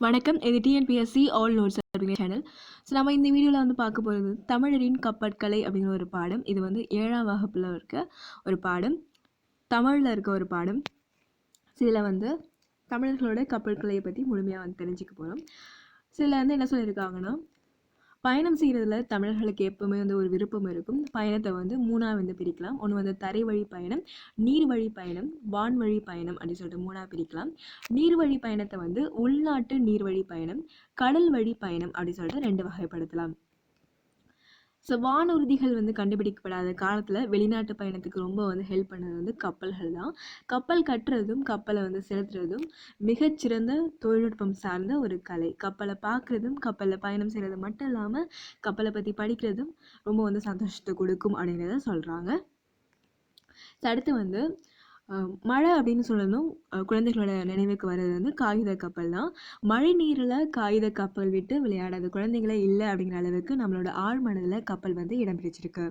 வணக்கம் இது TNPSC all notes அப்படிங்கிற சேனல் ஸோ நம்ம இந்த வீடியோவில் வந்து பார்க்க போகிறது தமிழரின் கப்பற்கலை அப்படிங்கிற ஒரு பாடம். இது வந்து ஏழாம் வகுப்பில் இருக்க ஒரு பாடம். தமிழில் இருக்க ஒரு பாடம். சில வந்து தமிழர்களோட கப்பற்கலையை பற்றி முழுமையாக வந்து தெரிஞ்சுக்க போகிறோம் சில வந்து என்ன சொல்லியிருக்காங்கன்னா பயணம் செய்கிறதுல தமிழர்களுக்கு எப்பவுமே வந்து ஒரு விருப்பம் இருக்கும். பயணத்தை வந்து மூணாக வந்து பிரிக்கலாம். ஒன்று வந்து தரை வழி பயணம் நீர் வழி பயணம் வான்வழி பயணம் அப்படின்னு சொல்லிட்டு மூணாக பிரிக்கலாம். நீர்வழி பயணத்தை வந்து உள்நாட்டு நீர்வழி பயணம் கடல் வழி பயணம் அப்படின்னு சொல்லிட்டு ரெண்டு வகைப்படுத்தலாம். ஸோ வானூர்திகள் வந்து கண்டுபிடிக்கப்படாத காலத்தில் வெளிநாட்டு பயணத்துக்கு ரொம்ப வந்து ஹெல்ப் பண்ணது வந்து கப்பல்கள் தான். கப்பல் கட்டுறதும் கப்பலை வந்து செலுத்துறதும் மிகச்சிறந்த தொழில்நுட்பம் சார்ந்த ஒரு கலை. கப்பலை பார்க்குறதும் கப்பலில் பயணம் செய்கிறது மட்டும் இல்லாமல் கப்பலை பற்றி படிக்கிறதும் ரொம்ப வந்து சந்தோஷத்தை கொடுக்கும் அப்படிங்கிறத சொல்கிறாங்க அடுத்து வந்து மழை அப்படின்னு சொல்லணும். குழந்தைகளோட நினைவுக்கு வர்றது வந்து காகித கப்பல் தான். மழை நீரில் காகித கப்பல் விட்டு விளையாடாத குழந்தைங்களே இல்லை அப்படிங்கிற அளவுக்கு நம்மளோட ஆழ்மனதில் கப்பல் வந்து இடம் பிடிச்சிருக்கு.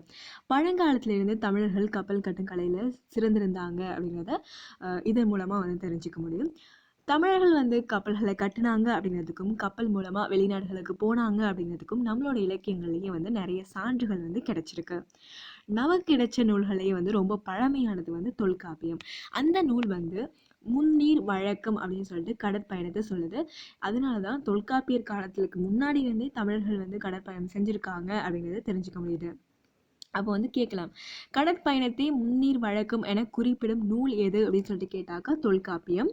பழங்காலத்திலிருந்து தமிழர்கள் கப்பல் கட்டும் கலையில் சிறந்திருந்தாங்க அப்படிங்கிறத இதன் மூலமாக வந்து தெரிஞ்சுக்க முடியும். தமிழர்கள் வந்து கப்பல்களை கட்டினாங்க அப்படிங்கிறதுக்கும் கப்பல் மூலமாக வெளிநாடுகளுக்கு போனாங்க அப்படிங்கிறதுக்கும் நம்மளோட இலக்கியங்கள்லேயே வந்து நிறைய சான்றுகள் வந்து கிடச்சிருக்கு. நமக்கு கிடைச்ச நூல்களே வந்து ரொம்ப பழமையானது வந்து தொல்காப்பியம். அந்த நூல் வந்து முன்னீர் வழக்கம் அப்படின்னு சொல்லிட்டு கடற்பயணத்தை சொல்லுது. அதனால தான் தொல்காப்பியர் காலத்துக்கு முன்னாடி இருந்தே தமிழர்கள் வந்து கடற்பயணம் செஞ்சுருக்காங்க அப்படிங்கிறத தெரிஞ்சுக்க முடியுது. அப்போ வந்து கேட்கலாம். கடற்பயணத்தை முன்னீர் வழக்கம் என குறிப்பிடும் நூல் எது அப்படின்னு சொல்லிட்டு கேட்டாக்கா தொல்காப்பியம்.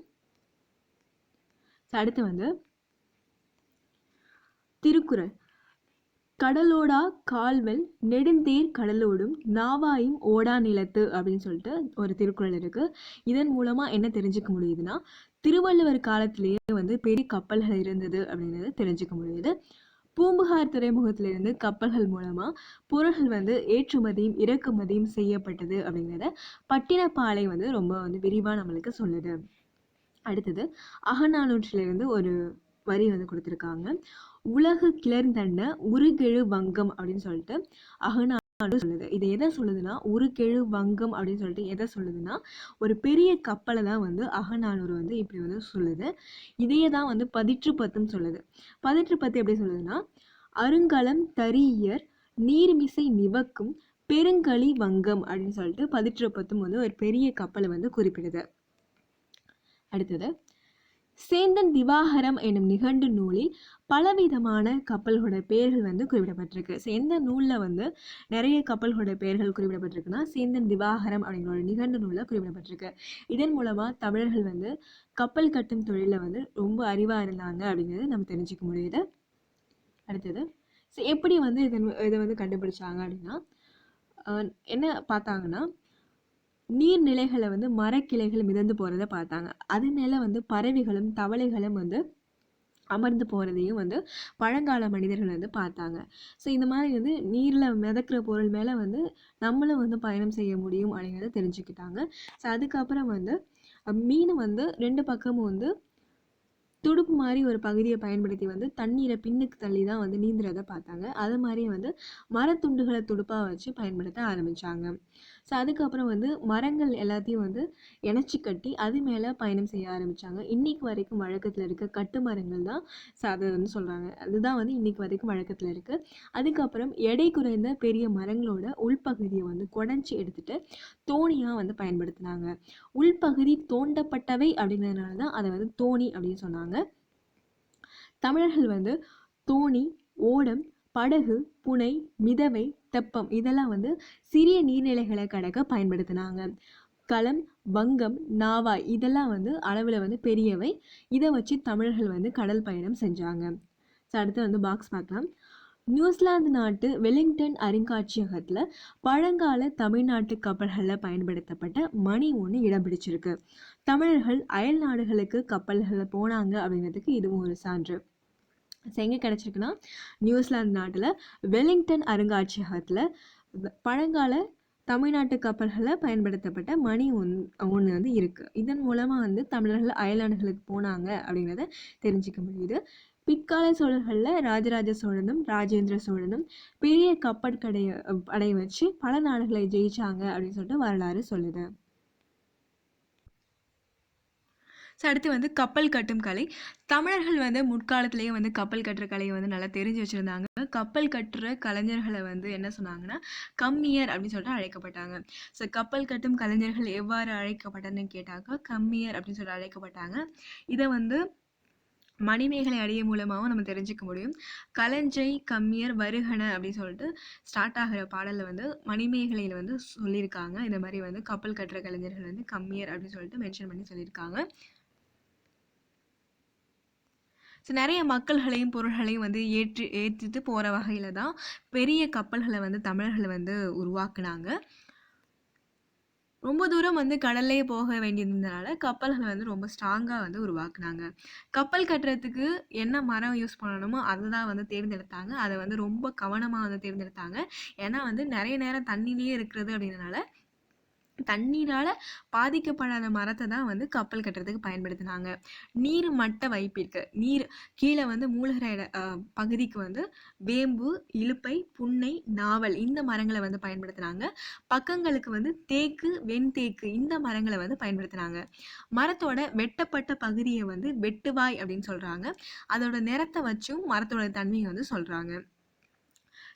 அடுத்து வந்து திருக்குறள். கடலோடா கால்வல் நெடுந்தேர் கடலோடும் நாவாயும் ஓடா நிலத்து அப்படின்னு சொல்லிட்டு ஒரு திருக்குறள் இருக்கு. இதன் மூலமா என்ன தெரிஞ்சுக்க முடியுதுன்னா திருவள்ளுவர் காலத்திலேயே வந்து பெரிய கப்பல்கள் இருந்தது அப்படிங்கிறது தெரிஞ்சுக்க முடியுது. பூம்புகார் துறைமுகத்திலிருந்து கப்பல்கள் மூலமா பொருள்கள் வந்து ஏற்றுமதியும் இறக்குமதியும் செய்யப்பட்டது அப்படிங்கிறத பட்டினப்பாலை வந்து ரொம்ப வந்து விரிவா நம்மளுக்கு சொல்லுது. அடுத்தது அகநானூற்றிலிருந்து ஒரு வரி வந்து கொடுத்துருக்காங்க. உலகு கிளர்ந்தண்ண உருகெழு வங்கம் அப்படின்னு சொல்லிட்டு அகநானூறு சொல்லுது. இது எதை சொல்லுதுன்னா உருகெழு வங்கம் அப்படின்னு சொல்லிட்டு எதை சொல்லுதுன்னா ஒரு பெரிய கப்பலை தான் வந்து அகநானூறு வந்து இப்படி வந்து சொல்லுது. இதையே தான் வந்து பதிற்று பத்துன்னு சொல்லுது. பதிற்று பத்து எப்படி சொல்லுதுன்னா அருங்கலம் தரியர் நீர்மிசை நிவக்கும் பெருங்களி வங்கம் அப்படின்னு சொல்லிட்டு பதிற்று பத்தும் வந்து ஒரு பெரிய கப்பலை வந்து குறிப்பிடுது. அடுத்தது சேந்தன் திவாகரம் என்னும் நிகண்டு நூலில் பலவிதமான கப்பல்களோட பெயர்கள் வந்து குறிப்பிடப்பட்டிருக்கு. ஸோ எந்த நூலில் வந்து நிறைய கப்பல்களோட பெயர்கள் குறிப்பிடப்பட்டிருக்குன்னா சேந்தன் திவாகரம் அப்படிங்கிற ஒரு நிகண்டு நூலில் குறிப்பிடப்பட்டிருக்கு. இதன் மூலமாக தமிழர்கள் வந்து கப்பல் கட்டும் தொழிலில் வந்து ரொம்ப அறிவாக இருந்தாங்க அப்படிங்கிறது நம்ம தெரிஞ்சுக்க முடியுது. அடுத்தது ஸோ எப்படி வந்து இதன் இதை வந்து கண்டுபிடிச்சாங்க அப்படின்னா என்ன பார்த்தாங்கன்னா நீர்நிலைகளை வந்து மரக்கிளைகள் மிதந்து போகிறத பார்த்தாங்க. அது மேலே வந்து பறவைகளும் தவளைகளும் வந்து அமர்ந்து போகிறதையும் வந்து பழங்கால மனிதர்கள் வந்து பார்த்தாங்க. ஸோ இந்த மாதிரி வந்து நீரில் மிதக்கிற பொருள் மேலே வந்து நம்மளும் வந்து பயணம் செய்ய முடியும் அப்படிங்கிறத தெரிஞ்சுக்கிட்டாங்க. ஸோ அதுக்கப்புறம் வந்து மீன் வந்து ரெண்டு பக்கமும் வந்து துடுப்பு மாதிரி ஒரு பகுதியை பயன்படுத்தி வந்து தண்ணீரை பின்னுக்கு தள்ளி தான் வந்து நீந்துறதை பார்த்தாங்க. அது மாதிரி வந்து மரத்துண்டுகளை துடுப்பாக வச்சு பயன்படுத்த ஆரம்பித்தாங்க ஸோ அதுக்கப்புறம் வந்து மரங்கள் எல்லாத்தையும் வந்து இணைச்சி கட்டி அது மேலே பயணம் செய்ய ஆரம்பித்தாங்க இன்றைக்கு வரைக்கும் வழக்கத்தில் இருக்க கட்டு மரங்கள் தான். ஸோ அதை வந்து சொல்கிறாங்க அதுதான் வந்து இன்னைக்கு வரைக்கும் வழக்கத்தில் இருக்குது அதுக்கப்புறம் எடை குறைந்த பெரிய மரங்களோட உள்பகுதியை வந்து குடஞ்சி எடுத்துகிட்டு தோணியாக வந்து பயன்படுத்தினாங்க. உள்பகுதி தோண்டப்பட்டவை அப்படிங்கிறதுனால தான் அதை வந்து தோணி அப்படின்னு சொன்னாங்க. தமிழர்கள் வந்து தோணி ஓடம் படகு புனை மிதவை தெப்பம். இதெல்லாம் வந்து சிறிய நீர்நிலைகளை கடக்க பயன்படுத்தினாங்க. களம் வங்கம் நாவாய் இதெல்லாம் வந்து அளவில் வந்து பெரியவை. இதை வச்சு தமிழர்கள் வந்து கடல் பயணம் செஞ்சாங்க. ஸோ அடுத்து வந்து பாக்ஸ் பார்க்கலாம். நியூசிலாந்து நாட்டு வெலிங்டன் அருங்காட்சியகத்தில் பழங்கால தமிழ்நாட்டு கப்பல்களில் பயன்படுத்தப்பட்ட மணி ஒன்று இடம் பிடிச்சிருக்கு. தமிழர்கள் அயல் நாடுகளுக்கு கப்பல்களில் போனாங்க அப்படிங்கிறதுக்கு இதுவும் ஒரு சான்று. எங்கே கிடச்சிருக்குன்னா நியூசிலாந்து நாட்டில் வெலிங்டன் அருங்காட்சியகத்தில் பழங்கால தமிழ்நாட்டு கப்பல்களில் பயன்படுத்தப்பட்ட மணி ஒன் ஒன்று வந்து இருக்குது இதன் மூலமாக வந்து தமிழர்கள் அயலாண்டுகளுக்கு போனாங்க அப்படிங்கிறத தெரிஞ்சுக்க முடியுது. பிற்கால சோழர்களில் ராஜராஜ சோழனும் ராஜேந்திர சோழனும் பெரிய கப்பற்கடையை அடைய வச்சு பல நாடுகளை ஜெயிச்சாங்க அப்படின்னு சொல்லிட்டு வரலாறு சொல்லுது. ஸோ அடுத்து வந்து கப்பல் கட்டும் கலை. தமிழர்கள் வந்து முற்காலத்திலேயே வந்து கப்பல் கட்டுற கலையை வந்து நல்லா தெரிஞ்சு வச்சுருந்தாங்க. கப்பல் கட்டுற கலைஞர்களை வந்து என்ன சொன்னாங்கன்னா கம்மியர் அப்படின்னு சொல்லிட்டு அழைக்கப்பட்டாங்க. ஸோ கப்பல் கட்டும் கலைஞர்கள் எவ்வாறு அழைக்கப்பட்டதுன்னு கேட்டாக்கா கம்மியர் அப்படின்னு சொல்லிட்டு அழைக்கப்பட்டாங்க. இதை வந்து மணிமேகலை அடைய மூலமாகவும் நம்ம தெரிஞ்சுக்க முடியும். கலஞ்சை கம்மியர் வருகன அப்படின்னு சொல்லிட்டு ஸ்டார்ட் ஆகிற பாடலில் வந்து மணிமேகலையில் வந்து சொல்லியிருக்காங்க. இந்த மாதிரி வந்து கப்பல் கட்டுற கலைஞர்கள் வந்து கம்மியர் அப்படின்னு சொல்லிட்டு மென்ஷன் பண்ணி சொல்லியிருக்காங்க. ஸோ நிறைய மக்கள்களையும் பொருள்களையும் வந்து ஏற்றி ஏற்றிட்டு போகிற வகையில் தான் பெரிய கப்பல்களை வந்து தமிழர்கள் வந்து உருவாக்குனாங்க. ரொம்ப தூரம் வந்து கடல்லையே போக வேண்டியிருந்தனால கப்பல்களை வந்து ரொம்ப ஸ்ட்ராங்காக வந்து உருவாக்குனாங்க. கப்பல் கட்டுறதுக்கு என்ன மரம் யூஸ் பண்ணணுமோ அதை தான் வந்து தேர்ந்தெடுத்தாங்க. அதை வந்து ரொம்ப கவனமாக வந்து தேர்ந்தெடுத்தாங்க. ஏன்னா வந்து நிறைய நேரம் தண்ணியிலேயே இருக்கிறது அப்படின்றனால தண்ணீரால் பாதிக்கப்படாத மரத்தை தான் வந்து கப்பல் கட்டுறதுக்கு பயன்படுத்தினாங்க. நீர் மட்ட வைப்பிற்கு நீர் கீழே வந்து மூழ்கிற இட பகுதிக்கு வந்து வேம்பு இலுப்பை புன்னை நாவல் இந்த மரங்களை வந்து பயன்படுத்தினாங்க. பக்கங்களுக்கு வந்து தேக்கு வெண்தேக்கு இந்த மரங்களை வந்து பயன்படுத்தினாங்க. மரத்தோட வெட்டப்பட்ட பகுதியை வந்து வெட்டுவாய் அப்படின்னு சொல்கிறாங்க அதோட நிறத்தை வச்சும் மரத்தோட தன்மையை வந்து சொல்கிறாங்க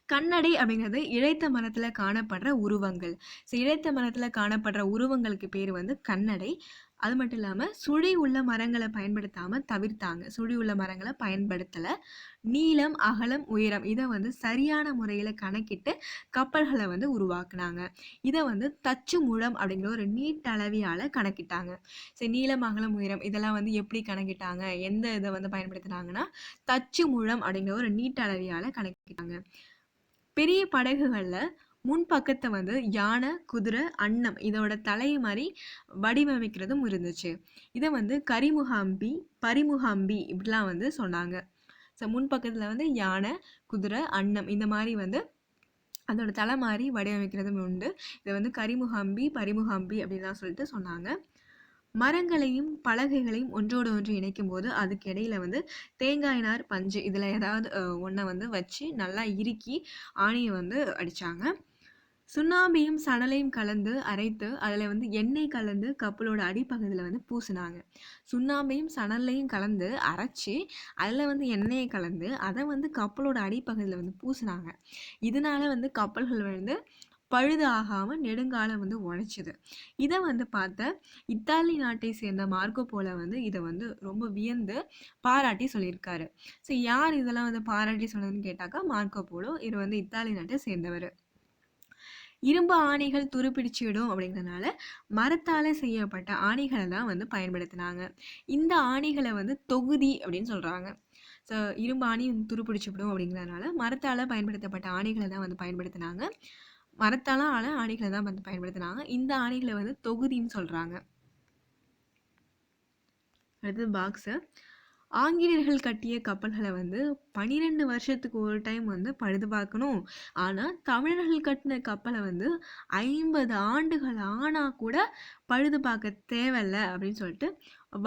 கண்ணடை அப்படிங்கிறது இழைத்த மரத்தில் காணப்படுற உருவங்கள். ஸோ இழைத்த மரத்தில் காணப்படுற உருவங்களுக்கு பேர் வந்து கண்ணடை. அது மட்டும் இல்லாமல் சுழி உள்ள மரங்களை பயன்படுத்தாமல் தவிர்த்தாங்க. சுழி உள்ள மரங்களை பயன்படுத்தலை. நீளம் அகலம் உயரம் இதை வந்து சரியான முறையில் கணக்கிட்டு கப்பல்களை வந்து உருவாக்குனாங்க. இதை வந்து தச்சு முழம் அப்படிங்கிற ஒரு நீட்டளவியால் கணக்கிட்டாங்க. சரி நீளம் அகலம் உயரம் இதெல்லாம் வந்து எப்படி கணக்கிட்டாங்க? எந்த இதை வந்து பயன்படுத்தினாங்கன்னா தச்சு முழம் அப்படிங்கிற ஒரு நீட்டளவியால் கணக்கிட்டாங்க. பெரிய படகுகளில் முன்பக்கத்தை வந்து யானை குதிரை அன்னம் இதோட தலையை மாதிரி வடிவமைக்கிறதும் இருந்துச்சு. இதை வந்து கரிமுகாம்பி பரிமுகாம்பி இப்படிலாம் வந்து சொன்னாங்க. ஸோ முன்பக்கத்தில் வந்து யானை குதிரை அன்னம் இந்த மாதிரி வந்து அதோட தலை மாதிரி வடிவமைக்கிறதும் உண்டு. இதை வந்து கரிமுகாம்பி பரிமுகாம்பி அப்படின்லாம் சொல்லிட்டு சொன்னாங்க. மரங்களையும் பலகைகளையும் ஒன்றோடு ஒன்று இணைக்கும் போது அதுக்கு இடையில வந்து தேங்காய் நார் பஞ்சு இதில் ஏதாவது ஒன்றை வந்து வச்சு நல்லா இறுக்கி ஆணியை வந்து அடித்தாங்க சுண்ணாம்பையும் சணலையும் கலந்து அரைத்து அதில் வந்து எண்ணெய் கலந்து கப்பலோட அடிப்பகுதியில் வந்து பூசினாங்க. சுண்ணாம்பையும் சணலையும் கலந்து அரைச்சி அதில் வந்து எண்ணெயை கலந்து அதை வந்து கப்பலோட அடிப்பகுதியில் வந்து பூசினாங்க. இதனால வந்து கப்பல்கள் வந்து பழுது ஆகாமல் நெடுங்காலம் வந்து உழைச்சிது. இதை வந்து பார்த்த இத்தாலி நாட்டை சேர்ந்த மார்க்கோ போல வந்து இதை வந்து ரொம்ப வியந்து பாராட்டி சொல்லியிருக்காரு. ஸோ யார் இதெல்லாம் வந்து பாராட்டி சொன்னதுன்னு கேட்டாக்கா மார்க்கோ போலோ இது வந்து இத்தாலி நாட்டை சேர்ந்தவர். இரும்பு ஆணிகள் துருப்பிடிச்சிடும் அப்படிங்கிறதுனால மரத்தால் செய்யப்பட்ட ஆணிகளை தான் வந்து பயன்படுத்தினாங்க. இந்த ஆணிகளை வந்து தொகுதி அப்படின்னு சொல்கிறாங்க ஸோ இரும்பு ஆணி துருப்பிடிச்சிவிடும் அப்படிங்கிறதுனால மரத்தால் பயன்படுத்தப்பட்ட ஆணிகளை தான் வந்து பயன்படுத்தினாங்க. மரத்தால் ஆன ஆணிகளை தான் வந்து பயன்படுத்தினாங்க. இந்த ஆணிகளை வந்து தொகுதின்னு சொல்கிறாங்க அடுத்தது பாக்ஸு ஆங்கிலேயர்கள் கட்டிய கப்பல்களை வந்து பன்னிரெண்டு வருஷத்துக்கு ஒரு டைம் வந்து பழுது பார்க்கணும். ஆனால் தமிழர்கள் கட்டின கப்பலை வந்து ஐம்பது ஆண்டுகள் ஆனால் கூட பழுது பார்க்க தேவையில்ல அப்படின்னு சொல்லிட்டு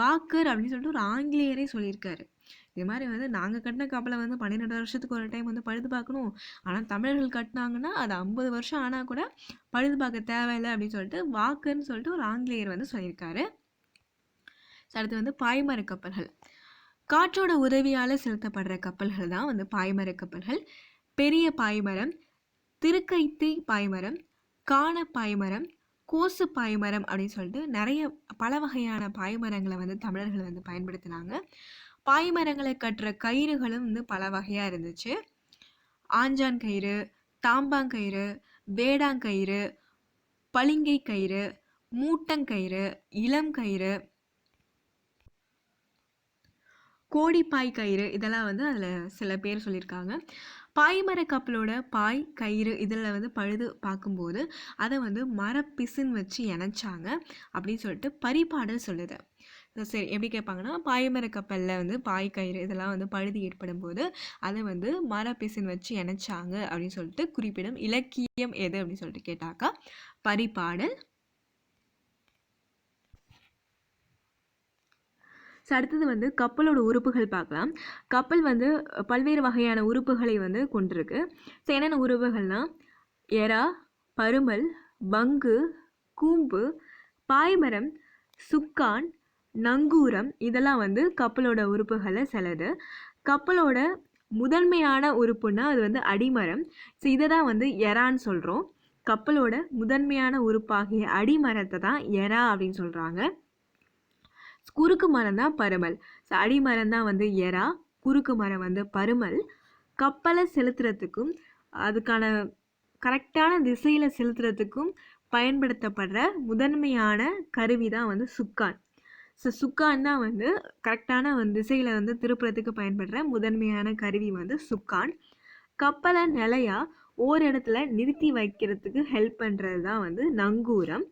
வாக்கர் அப்படின்னு சொல்லிட்டு ஒரு ஆங்கிலேயரே சொல்லியிருக்காரு. இது மாதிரி வந்து நாங்கள் கட்டின கப்பலை வந்து பன்னிரெண்டு வருஷத்துக்கு ஒரு டைம் வந்து பழுது பார்க்கணும். ஆனால் தமிழர்கள் கட்டினாங்கன்னா அது ஐம்பது வருஷம் ஆனால் கூட பழுது பார்க்க தேவையில்லை அப்படின்னு சொல்லிட்டு வாக்குன்னு சொல்லிட்டு ஒரு ஆங்கிலேயர் வந்து சொல்லியிருக்காரு. அடுத்து வந்து பாய்மர கப்பல்கள். காற்றோட உதவியால் செலுத்தப்படுற கப்பல்கள் தான் வந்து பாய்மர கப்பல்கள். பெரிய பாய்மரம் திருக்கைத்தி பாய்மரம் காண பாய்மரம் கோசு பாய்மரம் அப்படின்னு சொல்லிட்டு நிறைய பல வகையான பாய்மரங்களை வந்து தமிழர்கள் வந்து பயன்படுத்தினாங்க. பாய்மரங்களை கட்டுற கயிறுகளும் வந்து பல வகையாக இருந்துச்சு. ஆஞ்சான் கயிறு தாம்பாங்கயிறு வேடாங்கயிறு பளிங்கை கயிறு மூட்டங்கயிறு இளம் கயிறு கோடிப்பாய் கயிறு இதெல்லாம் வந்து அதில் சில பேர் சொல்லியிருக்காங்க. பாய்மர கப்பலோட பாய் கயிறு இதில் வந்து பழுது பார்க்கும்போது அதை வந்து மரப்பிசுன்னு வச்சு இணைச்சாங்க அப்படின்னு சொல்லிட்டு பரிபாடல் சொல்லுது. சரி. எப்படி கேட்பாங்கன்னா பாய்மர கப்பலில் வந்து பாய் கயிறு இதெல்லாம் வந்து பழுது ஏற்படும் போது அதை வந்து மரப்பிசின் வச்சு இணைச்சாங்க அப்படின்னு சொல்லிட்டு குறிப்பிடும். இலக்கியம் எது அப்படின்னு சொல்லிட்டு கேட்டாக்கா பரிபாடல் ஸோ அடுத்தது வந்து கப்பலோட உறுப்புகள் பார்க்கலாம். கப்பல் வந்து பல்வேறு வகையான உறுப்புகளை வந்து கொண்டிருக்கு. ஸோ என்னென்ன உறுப்புகள்னால் எறா பருமல் பங்கு கூம்பு பாய்மரம் சுக்கான் நங்கூரம் இதெல்லாம் வந்து கப்பலோட உறுப்புகளை சிலது. கப்பலோட முதன்மையான உறுப்புனா அது வந்து அடிமரம். ஸோ இதை தான் வந்து எறான்னு சொல்கிறோம் கப்பலோட முதன்மையான உறுப்பாகிய அடிமரத்தை தான் எறா அப்படின்னு சொல்கிறாங்க குறுக்கு மரம் தான் பருமல். ஸோ அடிமரம் தான் வந்து எறா குறுக்கு மரம் வந்து பருமல். கப்பலை செலுத்துறதுக்கும் அதுக்கான கரெக்டான திசையில் செலுத்துறதுக்கும் பயன்படுத்தப்படுற முதன்மையான கருவி தான் வந்து சுக்கான். ஸோ சுக்கான் தான் வந்து கரெக்டான வந்து திசையில் வந்து திருப்புறத்துக்கு பயன்படுற முதன்மையான கருவி வந்து சுக்கான். கப்பலை நிலையாக ஓர் இடத்துல நிறுத்தி வைக்கிறதுக்கு ஹெல்ப் பண்ணுறது தான் வந்து நங்கூரம்.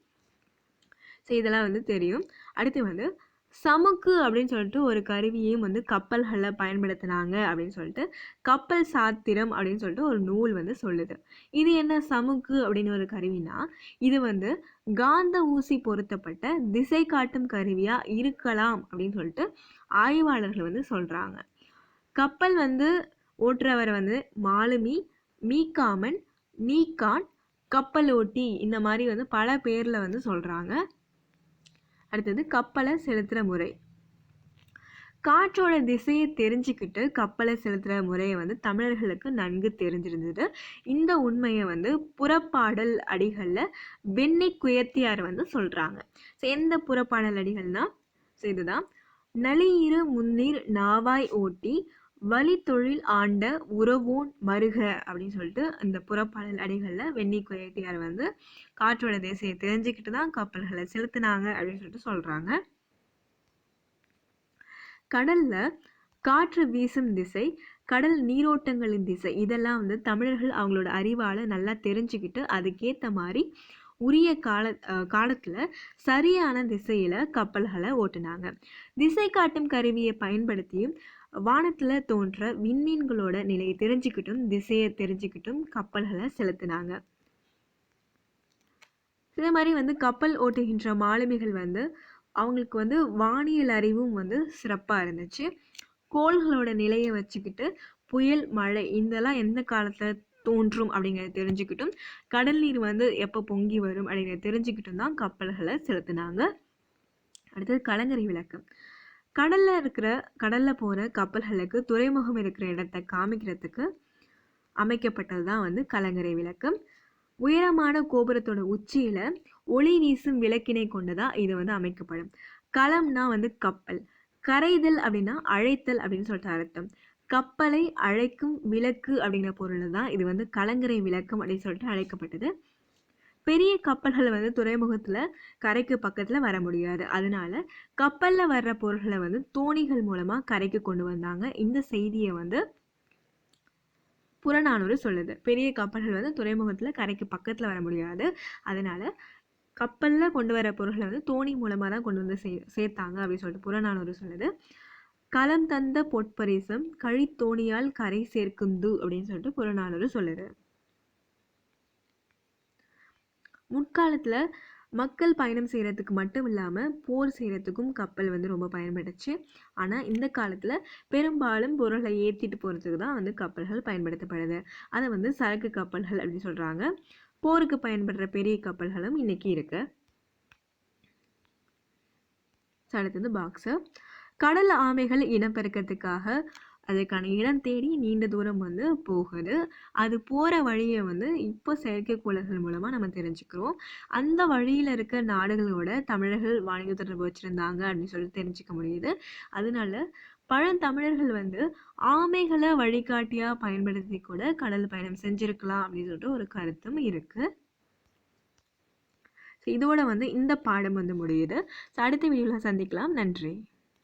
ஸோ இதெல்லாம் வந்து தெரியும். அடுத்து வந்து சமுக்கு அப்படின்னு சொல்லிட்டு ஒரு கருவியையும் வந்து கப்பல்களில் பயன்படுத்தினாங்க அப்படின்னு சொல்லிட்டு கப்பல் சாத்திரம் அப்படின்னு சொல்லிட்டு ஒரு நூல் வந்து சொல்லுது. இது என்ன சமுக்கு அப்படின்னு ஒரு கருவினா இது வந்து காந்த ஊசி பொருத்தப்பட்ட திசை காட்டும் கருவியாக இருக்கலாம் அப்படின்னு சொல்லிட்டு ஆய்வாளர்கள் வந்து சொல்கிறாங்க கப்பல் வந்து ஓட்டுறவர் வந்து மாலுமி மீக்காமன் நீக்கான் கப்பலோட்டி இந்த மாதிரி வந்து பல பேரில் வந்து சொல்கிறாங்க அடுத்தது கப்பலை செலுத்துகிற முறை. காற்றோட திசையை தெரிஞ்சுக்கிட்டு கப்பலை செலுத்துகிற முறையை வந்து தமிழர்களுக்கு நன்கு தெரிஞ்சிருந்தது. இந்த உண்மையை வந்து புறப்பாடல் அடிகளில் வெண்ணி குயத்தியார் வந்து சொல்கிறாங்க ஸோ எந்த புறப்பாடல் அடிகள்னா? ஸோ இதுதான். நளியிரு முன்னீர் நாவாய் ஓட்டி வழித்தொழில் ஆண்ட உறவோன் மருக அப்படின்னு சொல்லிட்டு இந்த புறப்பாடல் அடிகளில் வெண்ணி குயட்டியார் வந்து காற்றோட திசையை தெரிஞ்சுக்கிட்டு தான் கப்பல்களை செலுத்தினாங்க அப்படின்னு சொல்லிட்டு சொல்கிறாங்க கடல்ல காற்று வீசும் திசை கடல் நீரோட்டங்களின் திசை இதெல்லாம் வந்து தமிழர்கள் அவங்களோட அறிவால் நல்லா தெரிஞ்சுக்கிட்டு அதுக்கேற்ற மாதிரி உரிய கால காலத்தில் சரியான திசையில் கப்பல்களை ஓட்டுனாங்க. திசை காட்டும் கருவியை பயன்படுத்தியும் வானத்தில் தோன்ற விண்மீன்களோட நிலையை தெரிஞ்சுக்கிட்டும் திசையை தெரிஞ்சுக்கிட்டும் கப்பல்களை செலுத்தினாங்க. இதே மாதிரி வந்து கப்பல் ஓட்டுகின்ற மாலுமிகள் வந்து அவங்களுக்கு வந்து வானியல் அறிவும் வந்து சிறப்பாக இருந்துச்சு. கோள்களோட நிலையை வச்சுக்கிட்டு புயல் மழை இதெல்லாம் எந்த காலத்தில் தோன்றும் அப்படிங்கிறத தெரிஞ்சுக்கிட்டும். கடல் நீர் வந்து எப்போ பொங்கி வரும் அப்படிங்கிறத தெரிஞ்சுக்கிட்டும் தான் கப்பல்களை செலுத்தினாங்க. அடுத்தது கலங்கரை விளக்கம். கடல்ல இருக்கிற கடல்ல போகிற கப்பல்களுக்கு துறைமுகம் இருக்கிற இடத்தை காமிக்கிறதுக்கு அமைக்கப்பட்டது தான் வந்து கலங்கரை விளக்கம். உயரமான கோபுரத்தோட உச்சியில ஒளி வீசும் விளக்கினை கொண்டதா இது வந்து அமைக்கப்படும். களம்னா வந்து கப்பல். கரைதல் அப்படின்னா அழைத்தல் அப்படின்னு சொல்லிட்டு அர்த்தம். கப்பலை அழைக்கும் விளக்கு அப்படிங்கிற பொருள் தான் இது வந்து கலங்கரை விளக்கம் அப்படின்னு சொல்லிட்டு அழைக்கப்பட்டது. பெரிய கப்பல்கள் வந்து துறைமுகத்தில் கரைக்கு பக்கத்தில் வர முடியாது. அதனால கப்பலில் வர்ற பொருள்களை வந்து தோணிகள் மூலமாக கரைக்கு கொண்டு வந்தாங்க. இந்த செய்தியை வந்து புறநானூறு சொல்லுது. பெரிய கப்பல்கள் வந்து துறைமுகத்தில் கரைக்கு பக்கத்தில் வர முடியாது. அதனால கப்பலில் கொண்டு வர பொருள்களை வந்து தோணி மூலமாக தான் கொண்டு வந்து சே சேர்த்தாங்க அப்படின்னு சொல்லிட்டு புறநானூறு சொல்லுது. களம் தந்த பொற்பரிசம் கழித்தோணியால் கரை சேர்க்குந்து அப்படின்னு சொல்லிட்டு புறநானூறு சொல்லுது. முற்காலத்தில் மக்கள் பயணம் செய்கிறதுக்கு மட்டும் இல்லாமல் போர் செய்கிறதுக்கும் கப்பல் வந்து ரொம்ப பயன்பட்டுச்சு. ஆனால் இந்த காலத்தில் பெரும்பாலும் பொருளை ஏற்றிட்டு போகிறதுக்கு தான் வந்து கப்பல்கள் பயன்படுத்தப்படுது. அதை வந்து சரக்கு கப்பல்கள் அப்படின்னு சொல்கிறாங்க போருக்கு பயன்படுற பெரிய கப்பல்களும் இன்னைக்கு இருக்கு. அடுத்தது பாக்ஸு கடல் ஆமைகள் இனப்பெருக்கத்துக்காக அதுக்கான இடம் தேடி நீண்ட தூரம் வந்து போகுது. அது போகிற வழியை வந்து இப்போ செயற்கைக்கோள்கள் மூலமாக நம்ம தெரிஞ்சுக்கிறோம். அந்த வழியில் இருக்க நாடுகளோட தமிழர்கள் வாணிக தொடர்பு வச்சுருந்தாங்க அப்படின்னு சொல்லி தெரிஞ்சுக்க முடியுது. அதனால பழந்தமிழர்கள் வந்து ஆமைகளை வழிகாட்டியாக பயன்படுத்தி கூட கடல் பயணம் செஞ்சுருக்கலாம் அப்படின்னு சொல்லிட்டு ஒரு கருத்தும் இருக்குது ஸோ இதோட வந்து இந்த பாடம் வந்து முடியுது. ஸோ அடுத்த வீடியோவில் சந்திக்கலாம். நன்றி.